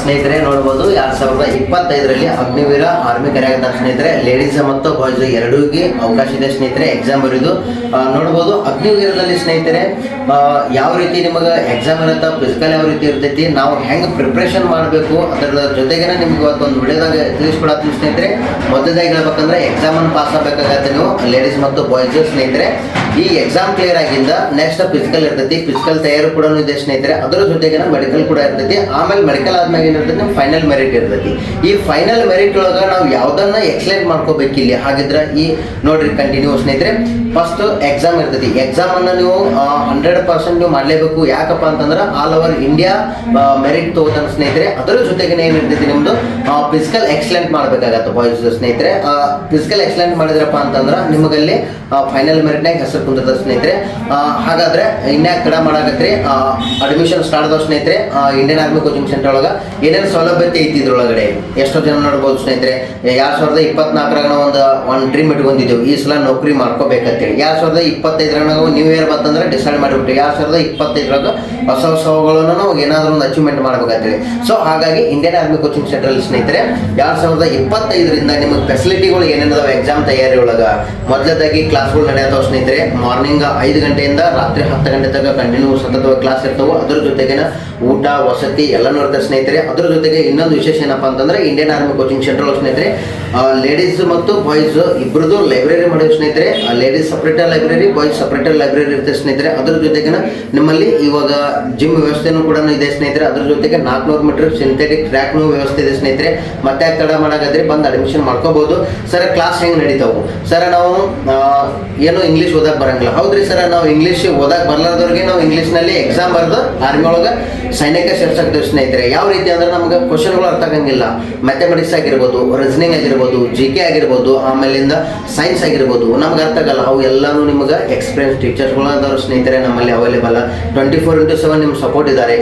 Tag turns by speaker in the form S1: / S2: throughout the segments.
S1: ಸ್ನೇಹಿತರೆ ನೋಡ್ಬೋದು ಎರಡ್ ಸಾವಿರದ ಇಪ್ಪತ್ತೈದರಲ್ಲಿ ಅಗ್ನಿವೀರ ಆರ್ಮಿ ಕರೆಯಾಗಿದ್ದ ಸ್ನೇಹಿತರೆ ಲೇಡೀಸ್ ಮತ್ತು ಬಾಯ್ಸ್ ಎರಡೂಗೆ ಅವಕಾಶ ಇದೆ ಸ್ನೇಹಿತರೆ ಎಕ್ಸಾಮ್ ಬರೆದು. ನೋಡಬಹುದು ಅಗ್ನಿವೀರದಲ್ಲಿ ಸ್ನೇಹಿತರೆ ಯಾವ ರೀತಿ ನಿಮಗೆ ಎಕ್ಸಾಮ್ ಇರುತ್ತೆ ಫಿಸಿಕಲ್ ಯಾವ ರೀತಿ ಇರ್ತೈತಿ, ನಾವು ಹೆಂಗೆ ಪ್ರಿಪ್ರೇಷನ್ ಮಾಡಬೇಕು ಅದರ ಜೊತೆಗೆ ನಿಮ್ಗೆ ಇವತ್ತು ಒಂದು ವಿಡಿಯೋದಾಗ ತಿಳಿಸ್ಕೊಡತ್ತೀನಿ ಸ್ನೇಹಿತರೆ. ಮೊದಲದಾಗಿ ಹೇಳ್ಬೇಕಂದ್ರೆ ಎಕ್ಸಾಮನ್ನು ಪಾಸ್ ಆಗಬೇಕಾಗತ್ತೆ ನೀವು ಲೇಡೀಸ್ ಮತ್ತು ಬಾಯ್ಸ್ ಸ್ನೇಹಿತರೆ. ಈ ಎಕ್ಸಾಮ್ ಕ್ಲಿಯರ್ ಆಗಿಂದ ನೆಕ್ಸ್ಟ್ ಫಿಸಿಕಲ್ ಇರ್ತೈತಿ ಫಿಸಿಕಲ್ ತಯಾರು ಕೂಡ ಇದೆ ಸ್ನೇಹಿತರೆ. ಅದರ ಜೊತೆಗೆ ಮೆಡಿಕಲ್ ಕೂಡ ಇರ್ತೈತಿ. ಆಮೇಲೆ ಮೆಡಿಕಲ್ ಆದ್ಮೇಲೆ ಏನಿರ್ತೈತಿ ಫೈನಲ್ ಮೆರಿಟ್ ಇರ್ತೈತಿ. ಈ ಫೈನಲ್ ಮೆರಿಟ್ ಒಳಗ ನಾವು ಯಾವ್ದನ್ನ ಎಕ್ಸಲೆಂಟ್ ಮಾಡ್ಕೋಬೇಕು ಇಲ್ಲಿ? ಹಾಗಿದ್ರೆ ಈ ನೋಡ್ರಿ ಕಂಟಿನ್ಯೂ ಸ್ನೇಹಿತರೆ ಫಸ್ಟ್ ಎಕ್ಸಾಮ್ ಇರ್ತೈತಿ. ಎಕ್ಸಾಮ್ ಅನ್ನ ನೀವು ಹಂಡ್ರೆಡ್ ಪರ್ಸೆಂಟ್ ನೀವು ಮಾಡಲೇಬೇಕು. ಯಾಕಪ್ಪ ಅಂತಂದ್ರೆ ಆಲ್ ಓವರ್ ಇಂಡಿಯಾ ಮೆರಿಟ್ ತಗೋತಾನೆ ಸ್ನೇಹಿತರೆ. ಅದರ ಜೊತೆಗೆ ಏನಿರ್ತೈತಿ ನಿಮ್ದು? ಫಿಸಿಕಲ್ ಎಕ್ಸಲೆಂಟ್ ಮಾಡ್ಬೇಕಾಗತ್ತೆ ಬಾಯ್ಸ್ ಸ್ನೇಹಿತರೆ. ಫಿಸಿಕಲ್ ಎಕ್ಸಲೆಂಟ್ ಮಾಡಿದ್ರಪ್ಪ ಅಂತಂದ್ರೆ ನಿಮಗಲ್ಲಿ ಫೈನಲ್ ಮೆರಿಟ್ನಾಗ ಹೆಸರು ಕುಂದಿರ್ತದೆ ಸ್ನೇಹಿತರೆ. ಹಾಗಾದ್ರೆ ಇನ್ಯಾಕ್ ಕಡ ಮಾಡಾಕತ್ರಿ? ಅಡ್ಮಿಷನ್ ಸ್ಟಾರ್ಟ್ ಸ್ನೇಹಿತರೆ. ಇಂಡಿಯನ್ ಆರ್ಮಿ ಕೋಚಿಂಗ್ ಸೆಂಟರ್ ಒಳಗ. ಏನೇನು ಸೌಲಭ್ಯತೆ ಐತಿ ಇದ್ರೊಳಗಡೆ? ಎಷ್ಟೋ ಜನ ನೋಡ್ಬೋದು ಸ್ನೇಹಿತರೆ, ಎರಡ್ ಸಾವಿರದ ಇಪ್ಪತ್ನಾಲ್ಕರಾಗ ಒಂದು ಒಂದು ಡ್ರೀಮ್ ಇಟ್ಕೊಂಡಿದ್ದೆವು. ಈ ಸಲ ನೌಕರಿ ಮಾಡ್ಕೋಬೇಕಂತೇಳಿ. ಎರಡ್ ಸಾವಿರದ ಇಪ್ಪತ್ತೈದರಾಗ ನಾವು ನ್ಯೂ ಇಯರ್ ಬಂತಂದ್ರೆ ಡಿಸೈಡ್ ಮಾಡಿಬಿಟ್ಟು ಎರಡ್ ಸಾವಿರದ ಇಪ್ಪತ್ತೈದರಾಗ ಹೊಸ ಹೊಸಗಳನ್ನು ನಾವು ಏನಾದರೂ ಒಂದು ಅಚೀವ್ಮೆಂಟ್ ಮಾಡ್ಬೇಕಂತೇಳಿ. ಸೊ ಹಾಗಾಗಿ ಇಂಡಿಯನ್ ಆರ್ಮಿ ಕೋಚಿಂಗ್ ಸೆಂಟರ್ ಸ್ನೇಹಿತರೆ, ಎರಡ್ ಸಾವಿರದ ಇಪ್ಪತ್ತೈದರಿಂದ ನಿಮಗೆ ಫೆಸಿಲಿಟಿಗಳು ಏನೇನಿದಾವೆ? ಎಕ್ಸಾಮ್ ತಯಾರಿ ಒಳಗ. ಮೊದಲದಾಗಿ ಕ್ಲಾಸ್ಗಳು ನಡೆಯತ್ತವ ಸ್ನೇಹಿತರೆ. ಮಾರ್ನಿಂಗ್ ಐದು ಗಂಟೆಯಿಂದ ರಾತ್ರಿ ಹತ್ತು ಗಂಟೆ ತನಕ ಕಂಟಿನ್ಯೂ ಸತತವಾಗಿ ಕ್ಲಾಸ್ ಇರ್ತಾವೆ. ಅದ್ರ ಜೊತೆಗೆ ಊಟ, ವಸತಿ ಎಲ್ಲ ಇರ್ತದೆ ಸ್ನೇಹಿತರೆ. ಅದ್ರ ಜೊತೆಗೆ ಇನ್ನೊಂದು ವಿಶೇಷ ಏನಪ್ಪ ಅಂತಂದ್ರೆ ಇಂಡಿಯನ್ ಆರ್ಮಿ ಕೋಚಿಂಗ್ ಸೆಂಟರ್ ಸ್ನೇಹಿತರೆ ಲೇಡೀಸ್ ಮತ್ತು ಬಾಯ್ಸ್ ಇಬ್ಬರದು ಲೈಬ್ರರಿ ಮಾಡಿದ ಸ್ನೇಹಿತರೆ ladies separate library boys separate library ಇರುತ್ತೆ ಸ್ನೇಹಿತರೆ. ಅದ್ರ ಜೊತೆಗಿನ ನಿಮ್ಮಲ್ಲಿ ಇವಾಗ ಜಿಮ್ ವ್ಯವಸ್ಥೆನೂ ಕೂಡ ಇದೆ ಸ್ನೇಹಿತರೆ. ಅದ್ರ ಜೊತೆಗೆ ನಾಲ್ಕುನೂರು ಮೀಟರ್ ಸಿಂಥೆಟಿಕ್ ಟ್ರ್ಯಾಕ್ನು ವ್ಯವಸ್ಥೆ ಇದೆ ಸ್ನೇಹಿತರೆ. ಮತ್ತೆ ತಡ ಮಾಡಾಕತ್ರಿ ಬಂದು ಅಡ್ಮಿಷನ್ ಮಾಡ್ಕೋಬಹುದು ಸರ್ ಕ್ಲಾಸ್ ಹೆಂಗೆ ನಡೀತಾವು? ಸರ್, ನಾವು ಏನು ಇಂಗ್ಲೀಷ್ ಓದಕ್ಕೆ ಬರಂಗಿಲ್ಲ. ಹೌದ್ರಿ ಸರ್, ನಾವು ಇಂಗ್ಲೀಷ್ ಓದಕ್ಕೆ ಬರ್ಲಾರ್ದವ್ರಿಗೆ ನಾವು ಇಂಗ್ಲೀಷ್ನಲ್ಲಿ ಎಕ್ಸಾಮ್ ಬರೆದು ಆರ್ಮಿ ಒಳಗೆ ಸೈನಿಕ ಸೇರ್ಸಕ್ತೀವಿ ಸ್ನೇಹಿತರೆ. ಯಾವ ರೀತಿ ಅಂದ್ರೆ ನಮಗೆ ಕ್ವಶನ್ಗಳು ಅರ್ಥ ಆಗಂಗಿಲ್ಲ. ಮ್ಯಾಥಮೆಟಿಕ್ಸ್ ಆಗಿರ್ಬೋದು ರೀಸನಿಂಗ್ ಆಗಿರ್ಬೋದು ಜಿ ಕೆ ಆಗಿರ್ಬೋದು, ಆಮೇಲಿಂದ ಸೈನ್ಸ್ ಆಗಿರ್ಬೋದು, ನಮ್ಗೆ ಅರ್ಥ ಆಗಲ್ಲ. ಅವು ಎಲ್ಲಾನು ನಿಮಗೆ ಎಕ್ಸ್ಪೀರಿಯನ್ಸ್ ಟೀಚರ್ಸ್ಗಳಾದವರು ಸ್ನೇಹಿತರೆ ನಮ್ಮಲ್ಲಿ available twenty four into seven ನಿಮ್ಗೆ ಸಪೋರ್ಟ್ ಇದ್ದಾರೆ.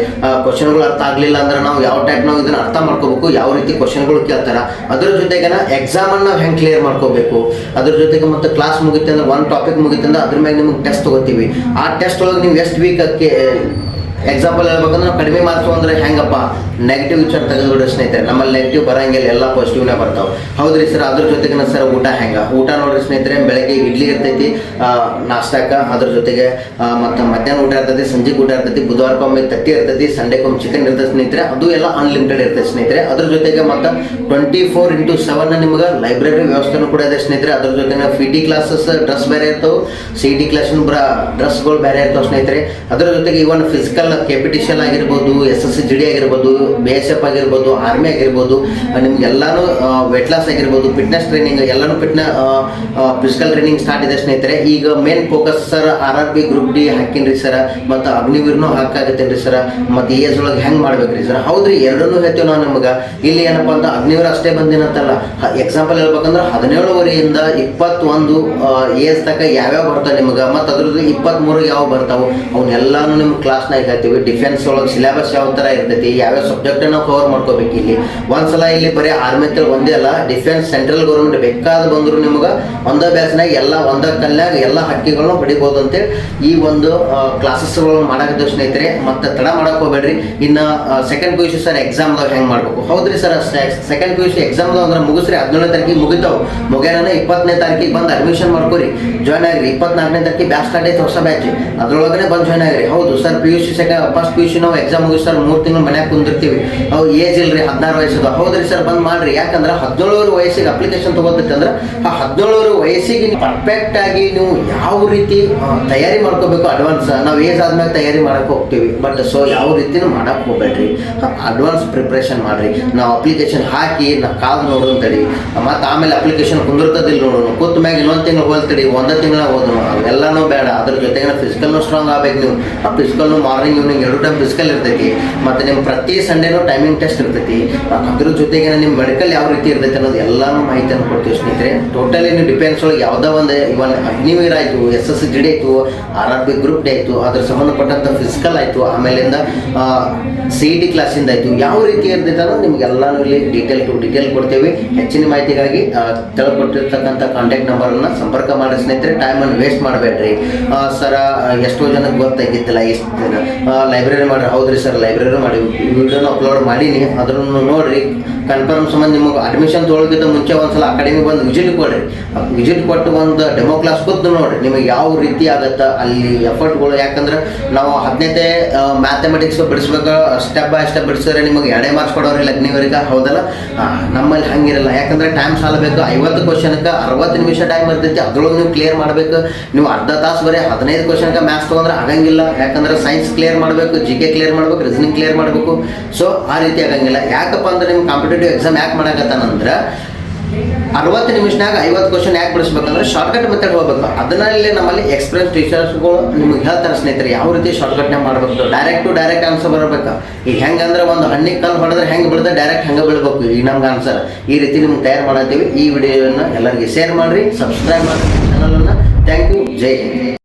S1: ಕ್ವಶನ್ಗಳು ಅರ್ಥ ಆಗಲಿಲ್ಲ ಅಂದ್ರೆ ನಾವು ಯಾವ ಟೈಪ್ ನಾವು ಇದನ್ನ ಅರ್ಥ ಮಾಡ್ಕೋಬೇಕು, ಯಾವ ರೀತಿ ಕ್ವಶನ್ಗಳು ಕೇಳ್ತಾರ. ಅದ್ರ ಜೊತೆಗೆ ಎಕ್ಸಾಮ್ ಅನ್ನ ನಾವು ಹೆಂಗೆ ಕ್ಲಿಯರ್ ಮಾಡ್ಕೋಬೇಕು? ಅದ್ರ ಜೊತೆಗೆ ಮತ್ತೆ ಕ್ಲಾಸ್ ಮುಗಿತೆ ಅಂದ್ರೆ ಒಂದು ಟಾಪಿಕ್ ಮುಗಿತೆ ಅಂದ್ರೆ ಅದ್ರ ಮೇಲೆ ನಿಮ್ಗೆ ಟೆಸ್ಟ್ ತಗೋತೀವಿ. ಆ ಟೆಸ್ಟ್ ಒಳಗೆ ನೀವು ಎಷ್ಟು ವೀಕ್ ಎಕ್ಸಾಂಪಲ್ ಹೇಳ್ಬೇಕಂದ್ರೆ ಕಡಿಮೆ ಮಾರ್ಕ್ಸ್ ಅಂದ್ರೆ ಹೆಂಗಪ್ಪ? ನೆಗೆಟಿವ್ ವಿಚಾರ ತೆಗೆದುಬಿಡ್ರಿ ಸ್ನೇಹಿತರೆ ನಮ್ಮಲ್ಲಿ ನೆಗೆಟಿವ್ ಬರಂಗಿಲ್ಲ ಎಲ್ಲ ಪಾಸಿಟಿವ್ನೇ ಬರ್ತಾವೆ. ಹೌದ್ರಿ ಸರ್ ಅದ್ರ ಜೊತೆಗಿನ ಸರ್ ಊಟ ಹೆಂಗೆ? ಊಟ ನೋಡ್ರಿ ಸ್ನೇಹಿತರೆ ಬೆಳಗ್ಗೆ ಇಡ್ಲಿ ಇರ್ತೈತಿ ಆ, ನಾಷ್ಟಾಕ ಅದ್ರ ಜೊತೆಗೆ ಮತ್ತು ಮಧ್ಯಾಹ್ನ ಊಟ ಇರ್ತೈತಿ ಸಂಜೆ ಊಟ ಇರ್ತೈತಿ ಬುಧವಾರಕ್ಕೊಮ್ಮೆ ತತ್ತಿ ಇರ್ತೈತಿ ಸಂಡೇಕೊಮ್ಮೆ ಚಿಕನ್ ಇರ್ತದೆ ಸ್ನೇಹಿತರೆ ಅದು ಎಲ್ಲ ಅನ್ಲಿಮಿಟೆಡ್ ಇರ್ತದೆ ಸ್ನೇಹಿತರೆ. ಅದ್ರ ಜೊತೆಗೆ ಮತ್ತೆ ಟ್ವೆಂಟಿ ಫೋರ್ ಇಂಟು ಸೆವೆನ್ ನಿಮ್ಗೆ ಲೈಬ್ರರಿ ವ್ಯವಸ್ಥೆನೂ ಕೂಡ ಇದೆ ಸ್ನೇಹಿತರೆ. ಅದ್ರ ಜೊತೆಗೆ ಫಿ ಟಿ ಕ್ಲಾಸಸ್ ಡ್ರೆಸ್ ಬೇರೆ ಇರ್ತಾವೆ ಸಿ ಟಿ ಕ್ಲಾಸಿನ ಬರ ಡ್ರೆಸ್ಗಳು ಬೇರೆ ಇರ್ತವೆ ಸ್ನೇಹಿತರೆ. ಅದರ ಜೊತೆಗೆ ಇವನ್ ಫಿಸಿಕಲ್ ಕೆಪಿಟಿಷನ್ ಆಗಿರ್ಬೋದು S S C G D ಆಗಿರ್ಬೋದು ಬಿ ಎಸ್ ಎಫ್ ಆಗಿರ್ಬೋದು ಆರ್ಮಿ ಆಗಿರ್ಬೋದು ನಿಮ್ಗೆ ಎಲ್ಲಾನು ವೆಟ್ ಲಾಸ್ ಆಗಿರ್ಬೋದು ಫಿಟ್ನೆಸ್ ಟ್ರೈನಿಂಗ್ ಎಲ್ಲಾನು ಫಿಟ್ನ ಫಿಸಿಕಲ್ ಟ್ರೈನಿಂಗ್ ಸ್ಟಾರ್ಟ್ ಇದೆ ಸ್ನೇಹಿತರೆ. ಈಗ main focus sir R R B group D ಹಾಕಿನ್ರಿ ಸರ್ ಮತ್ತು ಅಗ್ನಿವೀರ್ನು ಹಾಕಾಗತ್ತೇನ್ರಿ ಸರ್ ಮತ್ತು ಏಜ್ ಒಳಗೆ ಹೆಂಗೆ ಮಾಡ್ಬೇಕ್ರಿ ಸರ್ ಹೌದ್ರಿ ಎರಡನ್ನೂ ಹೇಳ್ತೀವಿ ನಾವು ನಿಮ್ಗೆ. ಇಲ್ಲಿ ಏನಪ್ಪ ಅಂತ ಅಗ್ನಿವೀರ ಅಷ್ಟೇ ಬಂದಿನಂತಲ್ಲ. ಎಕ್ಸಾಂಪಲ್ ಹೇಳ್ಬೇಕಂದ್ರೆ ಹದಿನೇಳುವರೆಯಿಂದ ಇಪ್ಪತ್ತೊಂದು ಏಜ್ ತನಕ ಯಾವ್ಯಾವ ಬರ್ತಾವೆ ನಿಮ್ಗೆ ಮತ್ತು ಅದ್ರದ್ದು ಇಪ್ಪತ್ತ್ಮೂರು ಯಾವ ಬರ್ತಾವೆ ಅವನ್ನೆಲ್ಲಾನು ನಿಮ್ಮ ಕ್ಲಾಸ್ನಾಗ ಹೇಳ್ತೀವಿ. ಡಿಫೆನ್ಸ್ ಒಳಗೆ ಸಿಲೆಬಸ್ ಯಾವ ಥರ ಇರ್ತೈತಿ ಯಾವ್ಯಾವ ಸಬ್ಜೆಕ್ಟ್ ನಾವು ಕವರ್ ಮಾಡ್ಕೋಬೇಕು ಇಲ್ಲಿ. ಒಂದ್ಸಲ ಇಲ್ಲಿ ಬರೀ ಆರ್ಮಿ ಅಂತ ಒಂದೇ ಅಲ್ಲ ಡಿಫೆನ್ಸ್ ಸೆಂಟ್ರಲ್ ಗೌರ್ಮೆಂಟ್ ಬೇಕಾದ ಬಂದ್ರು ನಿಮ್ಗೆ ಒಂದೇ ಬ್ಯಾಚ್ನಾಗ ಎಲ್ಲ ಒಂದ ಕಲ್ಯಾಗ ಎಲ್ಲ ಹಕ್ಕಿಗಳನ್ನ ಪಡಿಬೋದು ಅಂತೇಳಿ ಈ ಒಂದು ಕ್ಲಾಸಸ್ಗಳನ್ನು ಮಾಡಾಕಿದ್ದು ಸ್ನೇಹಿತರೆ, ಮತ್ತೆ ತಡ ಮಾಡಕ್ ಹೋಗ್ಬೇಡ್ರಿ. ಇನ್ನ second P U C sir ಎಕ್ಸಾಮ್ದಾಗ ಹೆಂಗ್ ಮಾಡ್ಬೇಕು? ಹೌದ್ರಿ sir second P U C ಎಕ್ಸಾಮ್ದಾಗ ಅಂದ್ರೆ ಮುಗಿಸ್ರಿ, ಹದಿನೇಳನೇ ತಾರೀಕಿಗೆ ಮುಗಿತಾವ್. ಮುಗ್ಯಾನ ಇಪ್ಪತ್ತನೇ ತಾರೀಕಿಗೆ ಬಂದು ಅಡ್ಮಿಷನ್ ಮಾಡ್ಕೊರಿ. ಜಾಯ್ನ್ ಆಗ್ರಿ. ಇಪ್ಪತ್ನಾಲ್ಕನೇ ತಾರೀಕಿಗೆ ಬ್ಯಾಚ್ ಸ್ಟಾರ್ಟ್ ಆಯ್ತು ಹೊಸ ಬ್ಯಾಚ್ ಅದ್ರೊಳಗನೆ ಬಂದು ಜಾಯ್ನ್ ಆಗ್ರಿ. ಹೌದು sir P U C second first P U C ನಾವು ಎಕ್ಸಾಮ್ ಮುಗಿಸಿ ಸರ್, ಮೂರು ತಿಂಗಳು ಮನ್ಯಾಗ ಕುಂದಿರ್ತೀವಿ. ಅವು ಏಜ್ ಇಲ್ರಿ, ಹದಿನಾರು ವಯಸ್ಸದು. ಹೌದ್ರಿ ಸರ್ ಬಂದ್ ಮಾಡ್ರಿ. ಯಾಕಂದ್ರೆ ಹದಿನೇಳು ವಯಸ್ಸಿಗೆ ಅಪ್ಲಿಕೇಶನ್ ತಗೋತೈತೆ ಆ ಹದಿನೇಳು ವಯಸ್ಸಿಗೆ ಪರ್ಫೆಕ್ಟ್ ಆಗಿ ನೀವು ಯಾವ ರೀತಿ ತಯಾರಿ ಮಾಡ್ಕೋಬೇಕು ಅಡ್ವಾನ್ಸ್ ನಾವು ಏಜ್ ಆದ್ಮೇಲೆ ತಯಾರಿ ಮಾಡಕ್ ಹೋಗ್ತೀವಿ. ಬಟ್ ಸೊ ಯಾವ ರೀತಿನೂ ಮಾಡಕ್ ಹೋಗ್ಬೇಡ್ರಿ. ಅಡ್ವಾನ್ಸ್ ಪ್ರಿಪ್ರೇಷನ್ ಮಾಡ್ರಿ. ನಾವು ಅಪ್ಲಿಕೇಶನ್ ಹಾಕಿ ನಾ ಕಾದು ನೋಡೋಣ ತಡಿ. ಮತ್ತೆ ಆಮೇಲೆ ಅಪ್ಲಿಕೇಶನ್ ಕುಂದಿರ್ತದಿಲ್ಲ ನೋಡೋಣ ಕೂತ್ ಮ್ಯಾಗ ಇನ್ನೊಂದು ತಿಂಗಳು ಹೋಲ್ತಡಿ ಒಂದೇ ತಿಂಗಳ ಹೋದ್ರು ಅವೆಲ್ಲನೂ ಬೇಡ ಅದ್ರ ಜೊತೆಗೆ ಫಿಸಿಕಲ್ನು ಸ್ಟ್ರಾಂಗ್ ಆಗ್ಬೇಕು ನೀವು. ಆ ಫಿಸಿಕಲ್ನು ಮಾರ್ನಿಂಗ್ ಈವ್ನಿಂಗ್ ಎರಡು ಟೈಮ್ ಫಿಸಿಕಲ್ ಇರ್ತೈತಿ. ಮತ್ತು ನಿಮ್ಮ ಪ್ರತಿ ಸಂಡೇನೂ ಟೈಮಿಂಗ್ ಟೆಸ್ಟ್ ಇರ್ತೈತಿ. ಅದ್ರ ಜೊತೆಗೆ ನಿಮ್ಮ ಮೆಡಿಕಲ್ ಯಾವ ರೀತಿ ಇರ್ತೈತೆ ಅನ್ನೋದು ಎಲ್ಲಾನು ಮಾಹಿತಿಯನ್ನು ಕೊಡ್ತೀವಿ ಸ್ನೇಹಿತರೆ. ಟೋಟಲಿ ನೀವು ಡಿಪೆಂಡ್ಸ್ ಒಳಗೆ ಯಾವುದೋ ಒಂದು ಇವನ್ ಅಗ್ನಿವೀರ್ ಆಯಿತು ಎಸ್ ಎಸ್ ಜಿ ಡಿ ಆಯಿತು R R B group D ಆಯಿತು ಅದ್ರ ಸಂಬಂಧಪಟ್ಟಂಥ ಫಿಸಿಕಲ್ ಆಯಿತು ಆಮೇಲಿಂದ ಸಿ ಇ ಟಿ ಕ್ಲಾಸಿಂದ ಆಯಿತು ಯಾವ ರೀತಿ ಇರ್ತೈತೆ ಅನ್ನೋದು ನಿಮ್ಗೆ ಎಲ್ಲಾನು ಇಲ್ಲಿ ಡೀಟೇಲ್ ಟು ಡೀಟೇಲ್ ಕೊಡ್ತೀವಿ. ಹೆಚ್ಚಿನ ಮಾಹಿತಿಗಾಗಿ ಆ, ತೆಗೆದುಕೊಟ್ಟಿರ್ತಕ್ಕಂಥ ಕಾಂಟ್ಯಾಕ್ಟ್ ನಂಬರನ್ನು ಸಂಪರ್ಕ ಮಾಡಿ ಸ್ನೇಹಿತರೆ. ಟೈಮನ್ನು ವೇಸ್ಟ್ ಮಾಡಬೇಡ್ರಿ. ಸರ, ಎಷ್ಟೋ ಜನಕ್ಕೆ ಗೊತ್ತಾಗಿತ್ತಲ್ಲ, ಎಷ್ಟು ಲೈಬ್ರರಿ ಮಾಡ್ರಿ. ಹೌದ್ರಿ ಸರ್ ಲೈಬ್ರರಿ ಮಾಡಿ. ವಿಡಿಯೋ ವಿಡಿಯೋನ ಅಪ್ಲೋಡ್ ಮಾಡೀನಿ. ಅದನ್ನು ನೋಡಿರಿ. ಕನ್ಫರ್ಮ್ ಸಂಬಂಧ ನಿಮಗೆ ಅಡ್ಮಿಷನ್ ತೊಗೊಳೋಕ್ಕಿಂತ ಮುಂಚೆ ಒಂದ್ಸಲ ಅಕಾಡೆಮಿ ಬಂದು ವಿಸಿಟ್ ಕೊಡ್ರಿ. ವಿಸಿಟ್ ಕೊಟ್ಟು ಒಂದು ಡೆಮೋ ಕ್ಲಾಸ್ ಕೂತು ನೋಡ್ರಿ. ನಿಮಗೆ ಯಾವ ರೀತಿ ಆಗುತ್ತೆ, ಅಲ್ಲಿ ಎಫರ್ಟ್ಗಳು ಯಾಕಂದ್ರೆ ನಾವು ಹದಿನೈದೇ ಮ್ಯಾಥಮೆಟಿಕ್ಸ್ ಬಿಡಿಸ್ಬೇಕು. ಸ್ಟೆಪ್ ಬೈ ಸ್ಟೆಪ್ ಬಿಡಿಸಿದ್ರೆ ನಿಮಗೆ ಎರಡೇ ಮಾರ್ಕ್ಸ್ ಕೊಡೋರಿ ಅಗ್ನಿವರಿಗೆ ಹೌದಲ್ಲ? ನಮ್ಮಲ್ಲಿ ಹಂಗಿರಲ್ಲ. ಯಾಕಂದ್ರೆ ಟೈಮ್ ಸಾಲಬೇಕು. ಐವತ್ತು ಕ್ವಶನ್ಗೆ ಅರವತ್ತು ನಿಮಿಷ ಟೈಮ್ ಇರ್ತೈತಿ. ಅದ್ರೊಳಗೆ ನೀವು ಕ್ಲಿಯರ್ ಮಾಡಬೇಕು. ನೀವು ಅರ್ಧ ತಾಸು ಬರೀ ಹದಿನೈದು ಕ್ವಶನ್ಗೆ ಮ್ಯಾಥ್ಸ್ ತೊಗೊಂಡ್ರೆ ಆಗಂಗಿಲ್ಲ. ಯಾಕಂದ್ರೆ ಸೈನ್ಸ್ ಕ್ಲಿಯರ್ ಮಾಡಬೇಕು ಜಿ ಕೆ ಕ್ಲಿಯರ್ ಮಾಡಬೇಕು ರೀಸನಿಂಗ್ ಕ್ಲಿಯರ್ ಮಾಡಬೇಕು. ಸೊ ಆ ರೀತಿ ಆಗಂಗಿಲ್ಲ. ಯಾಕಪ್ಪ ಅಂದ್ರೆ ನಿಮ್ಗೆ ಕಾಂಪಿಟೇಟಿವ್ ಎಕ್ಸಾಮ್ ಯಾಕೆ ಮಾಡಕತ್ತಾನಂದ್ರೆ, ಅರವತ್ತು ನಿಮಿಷನಾಗ ಐವತ್ತು ಕ್ವಶನ್ ಯಾಕೆ ಬಿಡಿಸ್ಬೇಕಂದ್ರೆ ಶಾರ್ಟ್ಕಟ್ ಮೆಥಡ್ ಹೋಗ್ಬೇಕು. ಅದನ್ನಲ್ಲಿ ನಮ್ಮಲ್ಲಿ ಎಕ್ಸ್ಪ್ರೆಸ್ ಟೀಚರ್ಸ್ಗಳು ನಿಮ್ಗೆ ಹೇಳ್ತಾರೆ ಸ್ನೇಹಿತರೆ, ಯಾವ ರೀತಿ ಶಾರ್ಟ್ಕಟ್ನೇ ಮಾಡಬೇಕು? ಡೈರೆಕ್ಟ್ ಟು ಡೈರೆಕ್ಟ್ ಆನ್ಸರ್ ಬರಬೇಕು. ಈಗ ಹೆಂಗಂದ್ರೆ ಒಂದು ಹಣ್ಣಿಗೆ ಕಲ್ಲು ಹೊಡೆದ್ರೆ ಹೆಂಗೆ ಬಿಡದೆ ಡೈರೆಕ್ಟ್ ಹಂಗೆ ಬೀಳ್ಬೇಕು. ಈಗ ನಮ್ಗೆ ಆನ್ಸರ್ ಈ ರೀತಿ ನಿಮ್ಗೆ ತಯಾರು ಮಾಡತ್ತೀವಿ. ಈ ವಿಡಿಯೋನ ಎಲ್ಲರಿಗೆ ಶೇರ್ ಮಾಡಿರಿ ಸಬ್ಸ್ಕ್ರೈಬ್ ಮಾಡಿ ಚಾನಲನ್ನು ಥ್ಯಾಂಕ್ ಯು ಜೈ ಹಿಂದ್.